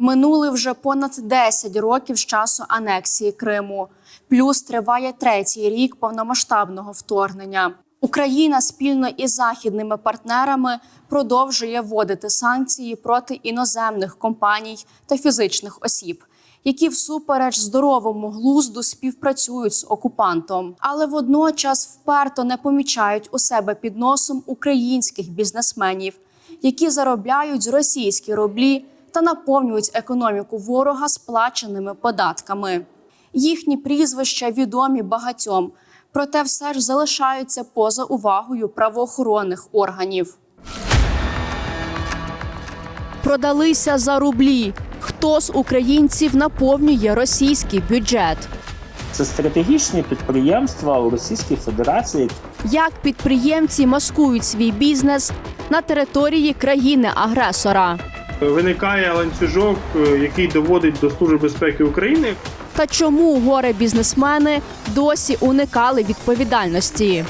Минули вже понад 10 років з часу анексії Криму. Плюс триває третій рік повномасштабного вторгнення. Україна спільно із західними партнерами продовжує вводити санкції проти іноземних компаній та фізичних осіб, які всупереч здоровому глузду співпрацюють з окупантом, але водночас вперто не помічають у себе під носом українських бізнесменів, які заробляють російські рублі та наповнюють економіку ворога сплаченими податками. Їхні прізвища відомі багатьом, проте все ж залишаються поза увагою правоохоронних органів. Продалися за рублі. Хто з українців наповнює російський бюджет? Це стратегічні підприємства у Російській Федерації. Як підприємці маскують свій бізнес на території країни-агресора? Виникає ланцюжок, е, який доводить до Служби безпеки України. Та чому горе бізнесмени досі уникали відповідальності?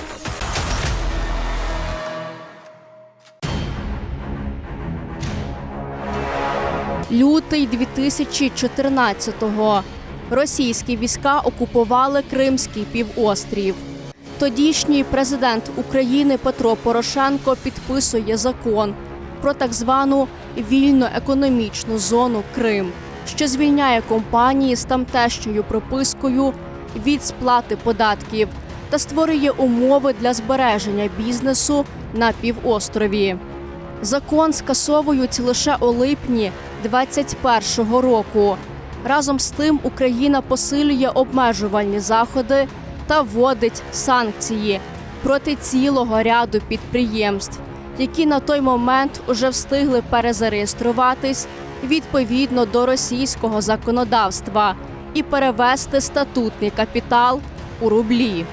Лютий 2014-го. Російські війська окупували Кримський півострів. Тодішній президент України Петро Порошенко підписує закон про так звану вільну економічну зону Крим, що звільняє компанії з тамтешньою пропискою від сплати податків та створює умови для збереження бізнесу на півострові. Закон скасовують лише у липні 2021 року. Разом з тим Україна посилює обмежувальні заходи та вводить санкції проти цілого ряду підприємств, які на той момент уже встигли перезареєструватись відповідно до російського законодавства і перевести статутний капітал у рублі.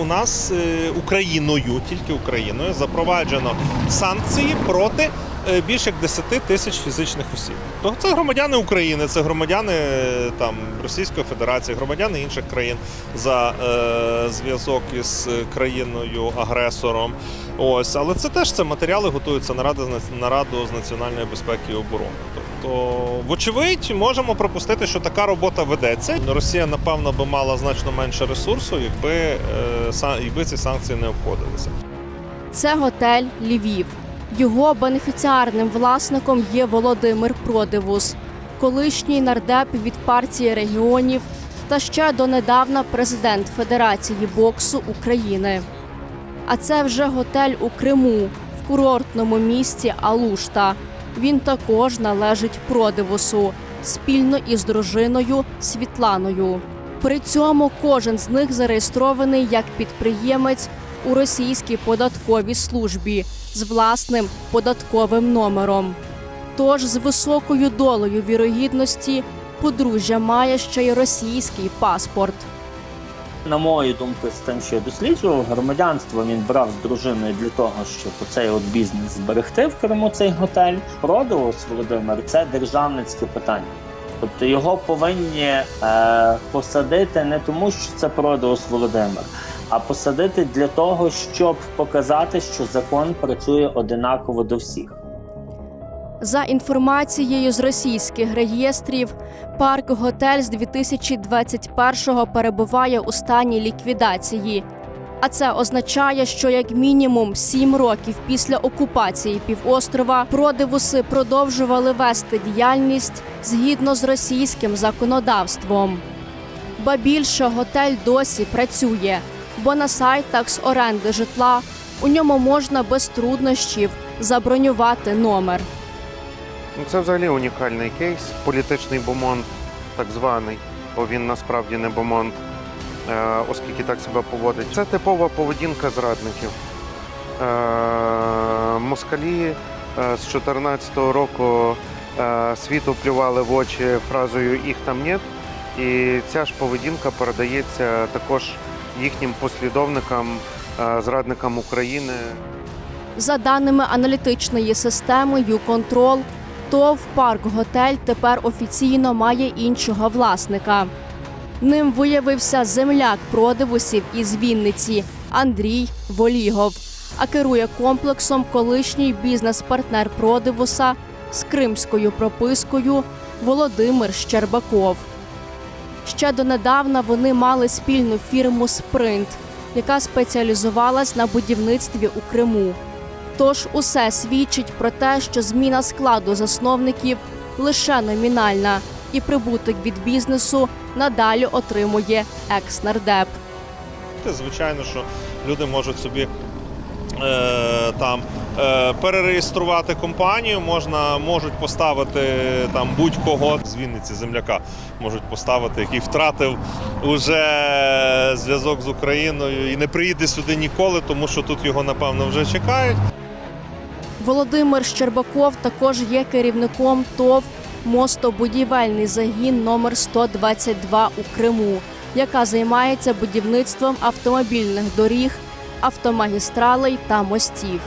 у нас е, Україною, тільки Україною, запроваджено санкції проти е, більш як 10 тисяч фізичних осіб. Тобто це громадяни України, це громадяни е, там Російської Федерації, громадяни інших країн за е, зв'язок із країною агресором. Ось, але це теж це матеріали готуються на раду з нац- на раду з національної безпеки і оборони. Тобто, вочевидь, можемо припустити, що така робота ведеться. Росія, напевно, би мала значно менше ресурсу, якби, е, якби ці санкції не обходилися. Це готель Львів. Його бенефіціарним власником є Володимир Продивус, колишній нардеп від партії регіонів та ще донедавна президент Федерації боксу України. А це вже готель у Криму в курортному місті Алушта. Він також належить Продивусу спільно із дружиною Світланою. При цьому кожен з них зареєстрований як підприємець у російській податковій службі з власним податковим номером. Тож з високою долею вірогідності подружжя має ще й російський паспорт. На мою думку, з тим, що я досліджував, громадянство він брав з дружиною для того, щоб цей от бізнес зберегти в Криму цей готель. Продовус Володимир це державницьке питання. Тобто його повинні е, посадити не тому, що це продовус Володимир, а посадити для того, щоб показати, що закон працює одинаково до всіх. За інформацією з російських реєстрів, парк готель з 2021-го перебуває у стані ліквідації. А це означає, що як мінімум сім років після окупації півострова продивуси продовжували вести діяльність згідно з російським законодавством. Ба більше готель досі працює, бо на сайтах з оренди житла у ньому можна без труднощів забронювати номер. Ну, Це взагалі унікальний кейс. Політичний бомонд, так званий, бо він насправді не бомонд, е, оскільки так себе поводить. Це типова поведінка зрадників. Е, Москалі е, з 2014 року світу плювали в очі фразою їх там нет. І ця ж поведінка передається також їхнім послідовникам, е, зрадникам України. За даними аналітичної системи «Юконтрол», ТОВ «Парк Готель» тепер офіційно має іншого власника. Ним виявився земляк продивусів із Вінниці Андрій Волігов, а керує комплексом колишній бізнес-партнер продивуса з кримською пропискою Володимир Щербаков. Ще донедавна вони мали спільну фірму Спринт, яка спеціалізувалась на будівництві у Криму. Тож усе свідчить про те, що зміна складу засновників лише номінальна, і прибуток від бізнесу надалі отримує екс-нардеп. Звичайно, що люди можуть собі там е, перереєструвати компанію, можна, можуть поставити там будь-кого з Вінниці земляка, можуть поставити, який втратив уже зв'язок з Україною і не приїде сюди ніколи, тому що тут його напевно вже чекають. Володимир Щербаков також є керівником ТОВ мостобудівельний загін номер 122 у Криму, яка займається будівництвом автомобільних доріг, автомагістралей та мостів.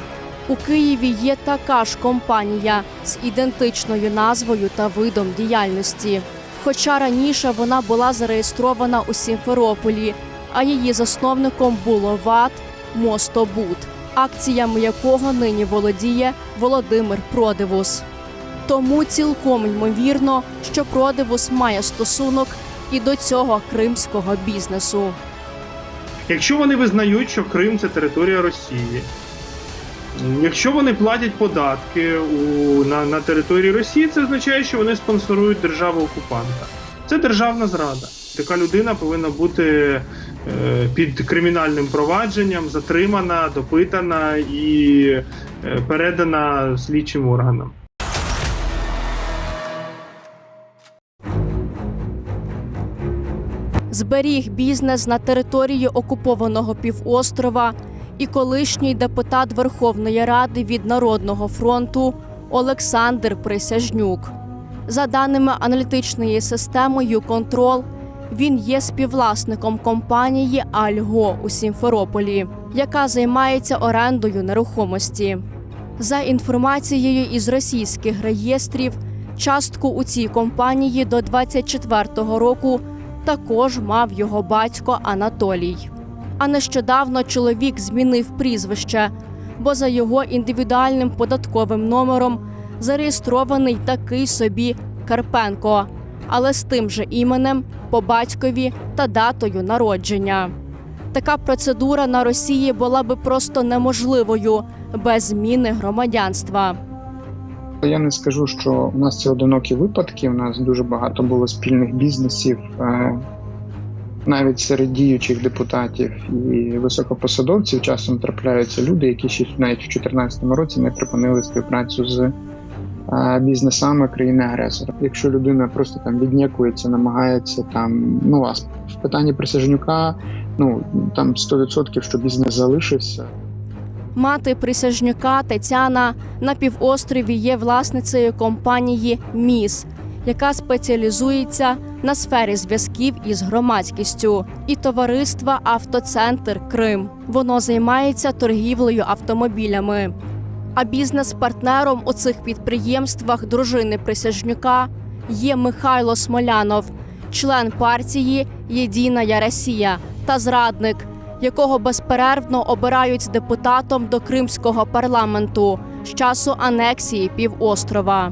У Києві є така ж компанія з ідентичною назвою та видом діяльності. Хоча раніше вона була зареєстрована у Сімферополі, а її засновником було ВАТ Мостобуд, акціями якого нині володіє Володимир Продивус. Тому цілком ймовірно, що Продивус має стосунок і до цього кримського бізнесу. Якщо вони визнають, що Крим це територія Росії, якщо вони платять податки у, на, на території Росії, це означає, що вони спонсорують державу окупанта. Це державна зрада. Така людина повинна бути е, під кримінальним провадженням, затримана, допитана і е, передана слідчим органам. Зберіг бізнес на території окупованого півострова і колишній депутат Верховної Ради від Народного фронту Олександр Присяжнюк. За даними аналітичної системи «Юконтрол», він є співвласником компанії Альго у Сімферополі, яка займається орендою нерухомості. За інформацією із російських реєстрів, частку у цій компанії до 24-го року також мав його батько Анатолій. А нещодавно чоловік змінив прізвище, бо за його індивідуальним податковим номером зареєстрований такий собі Карпенко, але з тим же іменем, по батькові та датою народження. Така процедура на Росії була би просто неможливою без зміни громадянства. Я не скажу, що у нас це одинокі випадки. У нас дуже багато було спільних бізнесів, е, навіть серед діючих депутатів і високопосадовців часом трапляються люди, які ще навіть в 2014 році не припинили співпрацю з е, бізнесами країни-агресора. Якщо людина просто там віднякується, намагається там, ну а в питанні присяжнюка, ну там 100% що бізнес залишився. Мати присяжнюка Тетяна на півострові є власницею компанії Міс, яка спеціалізується на сфері зв'язків із громадськістю, і товариства Автоцентр Крим. Воно займається торгівлею автомобілями. А бізнес-партнером у цих підприємствах дружини присяжнюка є Михайло Смолянов, член партії Єдина Росія та зрадник, якого безперервно обирають депутатом до кримського парламенту з часу анексії півострова.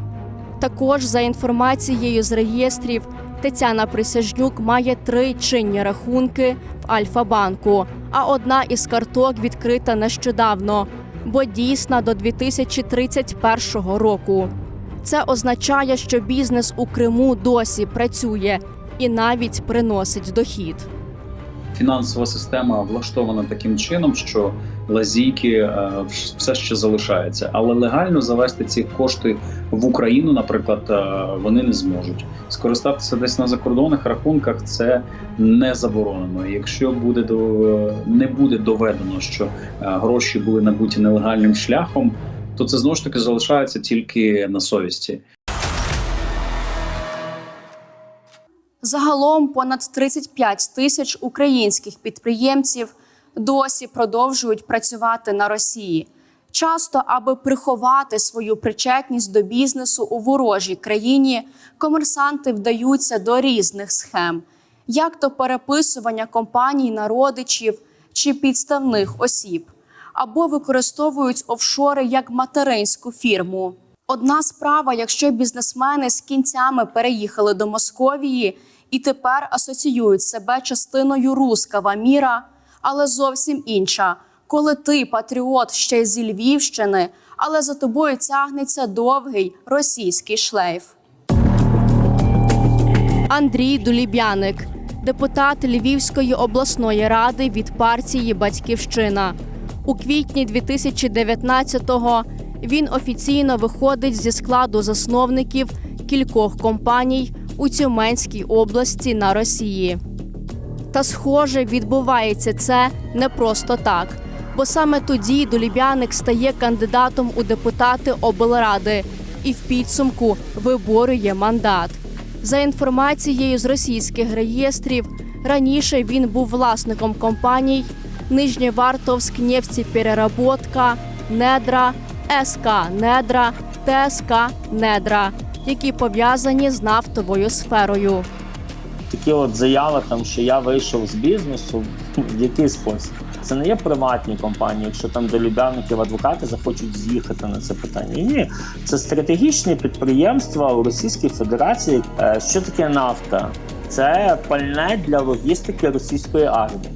Також за інформацією з реєстрів, Тетяна Присяжнюк має три чинні рахунки в Альфа-банку, а одна із карток відкрита нещодавно, бо дійсна до 2031 року. Це означає, що бізнес у Криму досі працює і навіть приносить дохід. Фінансова система влаштована таким чином, що лазійки е, все ще залишаються, але легально завести ці кошти в Україну, наприклад, е, вони не зможуть. Скористатися десь на закордонних рахунках це не заборонено. Якщо буде до не буде доведено, що е, гроші були набуті нелегальним шляхом, то це знову ж таки залишається тільки на совісті. Загалом понад 35 тисяч українських підприємців досі продовжують працювати на Росії. Часто, аби приховати свою причетність до бізнесу у ворожій країні, комерсанти вдаються до різних схем, як то переписування компаній на родичів чи підставних осіб, або використовують офшори як материнську фірму. Одна справа, якщо бізнесмени з кінцями переїхали до Московії і тепер асоціюють себе частиною рускава міра, але зовсім інша, коли ти патріот ще зі Львівщини, але за тобою тягнеться довгий російський шлейф. Андрій Дулібяник, депутат Львівської обласної ради від партії Батьківщина. У квітні 2019-го він офіційно виходить зі складу засновників кількох компаній у Тюменській області на Росії. Та, схоже, відбувається це не просто так, бо саме тоді Долібяник стає кандидатом у депутати облради і в підсумку виборює мандат. За інформацією з російських реєстрів, раніше він був власником компаній Нижнєвартовськ нефтепереработка, Недра, СК Недра, ТСК Недра, які пов'язані з нафтовою сферою. Такі от заяви, там, що я вийшов з бізнесу, в який спосіб? Це не є приватні компанії, якщо там до любовників адвокати захочуть з'їхати на це питання. Ні, це стратегічні підприємства у Російській Федерації. Е, Що таке нафта? Це пальне для логістики російської армії.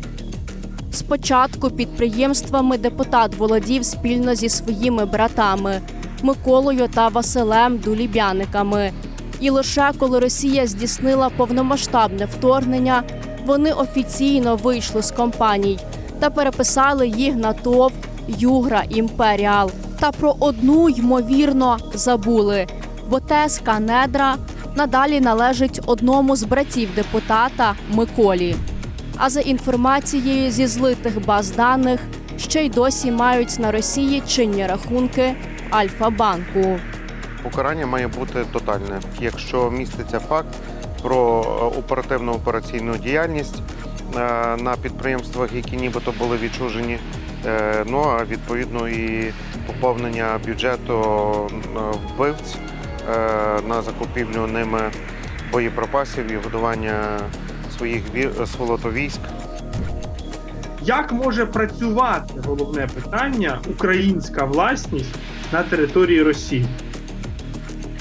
Спочатку підприємствами депутат володів спільно зі своїми братами Миколою та Василем Дулібяниками. І лише коли Росія здійснила повномасштабне вторгнення, вони офіційно вийшли з компаній та переписали їх на ТОВ Югра Імперіал. Та про одну ймовірно забули, бо ТСК Недра надалі належить одному з братів депутата Миколі. А за інформацією зі злитих баз даних, ще й досі мають на Росії чинні рахунки Альфа-банку. Покарання має бути тотальне. Якщо міститься факт про е, оперативну операційну діяльність е, на підприємствах, які нібито були відчужені, е, ну а відповідно і поповнення бюджету вбивць на закупівлю ними боєприпасів і годування своїх ві- сволотовійськ Як може працювати головне питання українська власність на території Росії?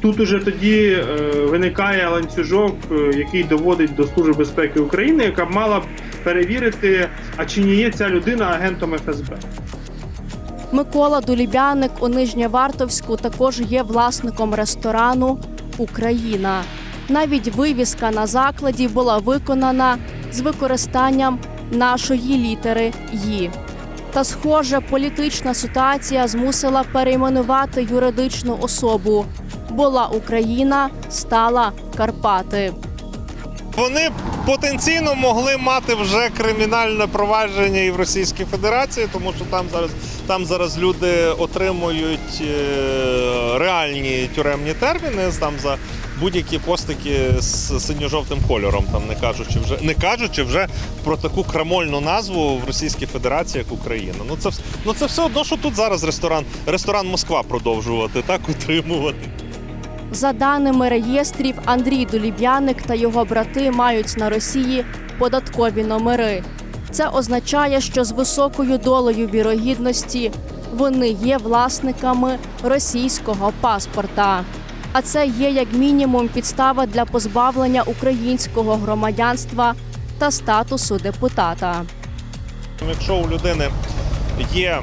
Тут уже тоді е, виникає ланцюжок, е, який доводить до Служби безпеки України, яка б мала перевірити, а чи не є ця людина агентом ФСБ. Микола Дулібяник у Нижньовартовську також є власником ресторану Україна. Навіть вивіска на закладі була виконана з використанням нашої літери «Ї». Та, схоже, політична ситуація змусила перейменувати юридичну особу. Була Україна, стала Карпати. Вони потенційно могли мати вже кримінальне провадження і в Російській Федерації, тому що там зараз там зараз люди отримують е, реальні тюремні терміни там за будь-які постики з синьо-жовтим кольором, там не кажучи вже не кажучи вже про таку крамольну назву в Російській Федерації, як Україна. Ну це ну це все одно, що тут зараз ресторан, ресторан Москва продовжувати так утримувати. За даними реєстрів, Андрій Доліб'яник та його брати мають на Росії податкові номери. Це означає, що з високою долею вірогідності вони є власниками російського паспорта. А це є як мінімум підстава для позбавлення українського громадянства та статусу депутата. Якщо у людини є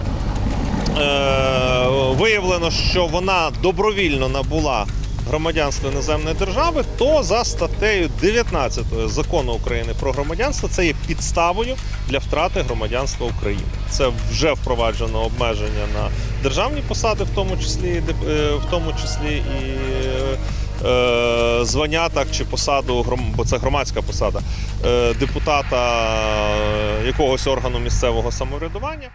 е, виявлено, що вона добровільно набула громадянство іноземної держави, то за статтею 19 закону України про громадянство це є підставою для втрати громадянства України. Це вже впроваджено обмеження на державні посади, в тому числі е, в тому числі і. е, Звання так чи посаду, бо це громадська посада е, депутата якогось органу місцевого самоврядування.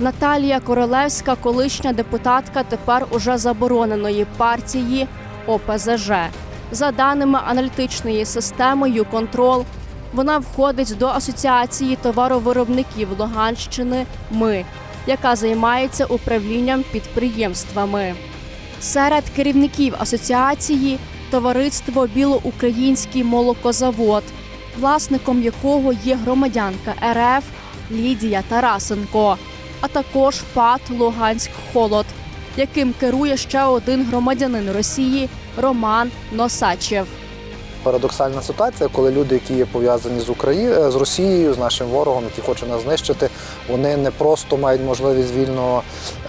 Наталія Королевська, колишня депутатка тепер уже забороненої партії ОПЗЖ. За даними аналітичної системи «Юконтрол», вона входить до Асоціації товаровиробників Луганщини Ми, яка займається управлінням підприємствами. Серед керівників асоціації товариство Білоукраїнський молокозавод, власником якого є громадянка РФ Лідія Тарасенко, а також ПАТ Луганськ Холод, яким керує ще один громадянин Росії Роман Носачев. Парадоксальна ситуація, коли люди, які є пов'язані з Україною з Росією, з нашим ворогом, який хоче нас знищити, вони не просто мають можливість вільно,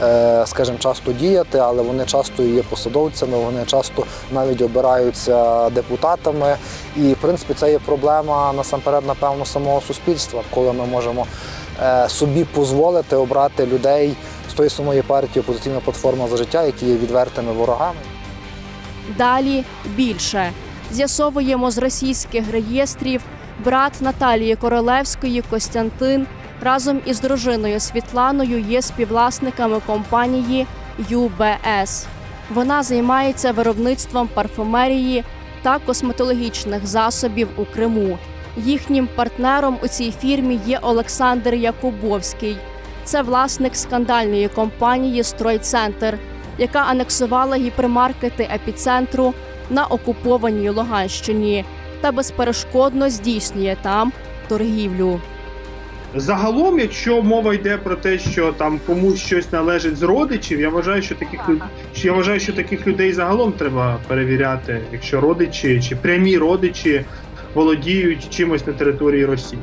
е, скажімо, часто діяти, але вони часто є посадовцями, вони часто навіть обираються депутатами. І в принципі це є проблема насамперед, напевно, самого суспільства, коли ми можемо е, собі дозволити обрати людей з тої самої партії опозиційна платформа за життя, які є відвертими ворогами. Далі більше з'ясовуємо з російських реєстрів. Брат Наталії Королевської Костянтин разом із дружиною Світланою є співвласниками компанії UBS. Вона займається виробництвом парфумерії та косметологічних засобів у Криму. Їхнім партнером у цій фірмі є Олександр Якубовський. Це власник скандальної компанії Стройцентр, яка анексувала гіпермаркети епіцентру на окупованій Луганщині та безперешкодно здійснює там торгівлю. Загалом, якщо мова йде про те, що там комусь щось належить з родичів, я вважаю, що таких люд... що я вважаю, що таких людей загалом треба перевіряти, якщо родичі чи прямі родичі володіють чимось на території Росії.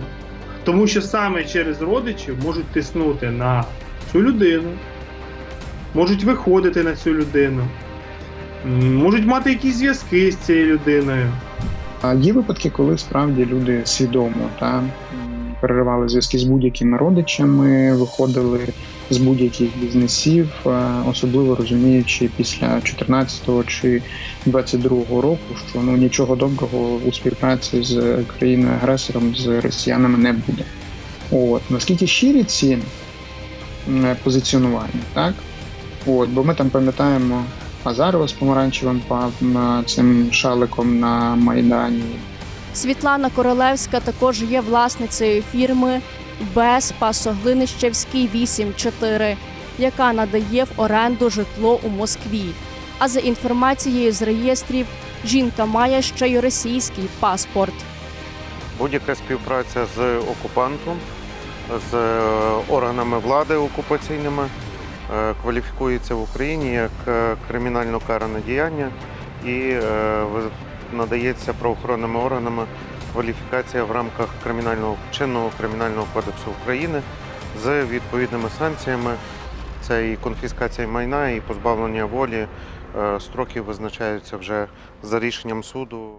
Тому що саме через родичів можуть тиснути на цю людину, можуть виходити на цю людину, можуть мати якісь зв'язки з цією людиною. А Є випадки, коли справді люди свідомо та переривали зв'язки з будь-якими родичами, виходили з будь-яких бізнесів, е, особливо розуміючи після 14-го чи 22-го року, що ну нічого доброго у співпраці з країною агресором з росіянами не буде. От наскільки щирі ці позиціонування, так? От, бо ми там пам'ятаємо Азарова з помаранчевим павом, цим шаликом на Майдані. Світлана Королевська також є власницею фірми БЕС Пасоглинищевський 84, яка надає в оренду житло у Москві. А за інформацією з реєстрів, жінка має ще й російський паспорт. Будь-яка співпраця з окупантом, з е, органами влади окупаційними е, кваліфікується в Україні як е, кримінально каране діяння і надається правоохоронними органами кваліфікація в рамках кримінального чинного кримінального кодексу України з відповідними санкціями. Це і конфіскація майна, і позбавлення волі. Е, Строки визначаються вже за рішенням суду.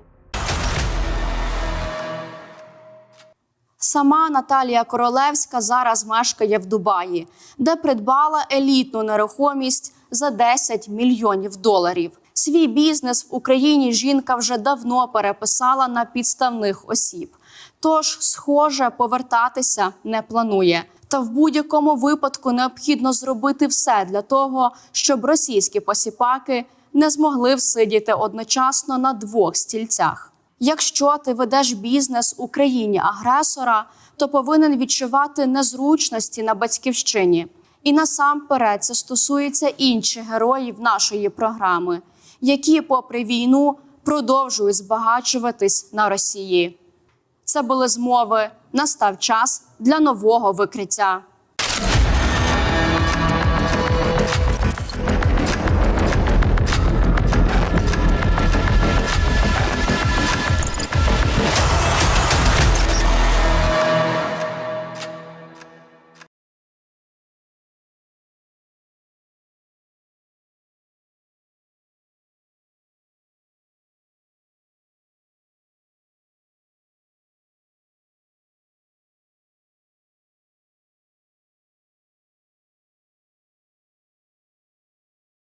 Сама Наталія Королевська зараз мешкає в Дубаї, де придбала елітну нерухомість за 10 мільйонів доларів. Свій бізнес в Україні жінка вже давно переписала на підставних осіб. Тож, схоже, повертатися не планує. Та в будь-якому випадку необхідно зробити все для того, щоб російські посіпаки не змогли всидіти одночасно на двох стільцях. Якщо ти ведеш бізнес у країні агресора, то повинен відчувати незручності на батьківщині. І насамперед це стосується інших героїв нашої програми, які, попри війну, продовжують збагачуватись на Росії. Це були змови. Настав час для нового викриття.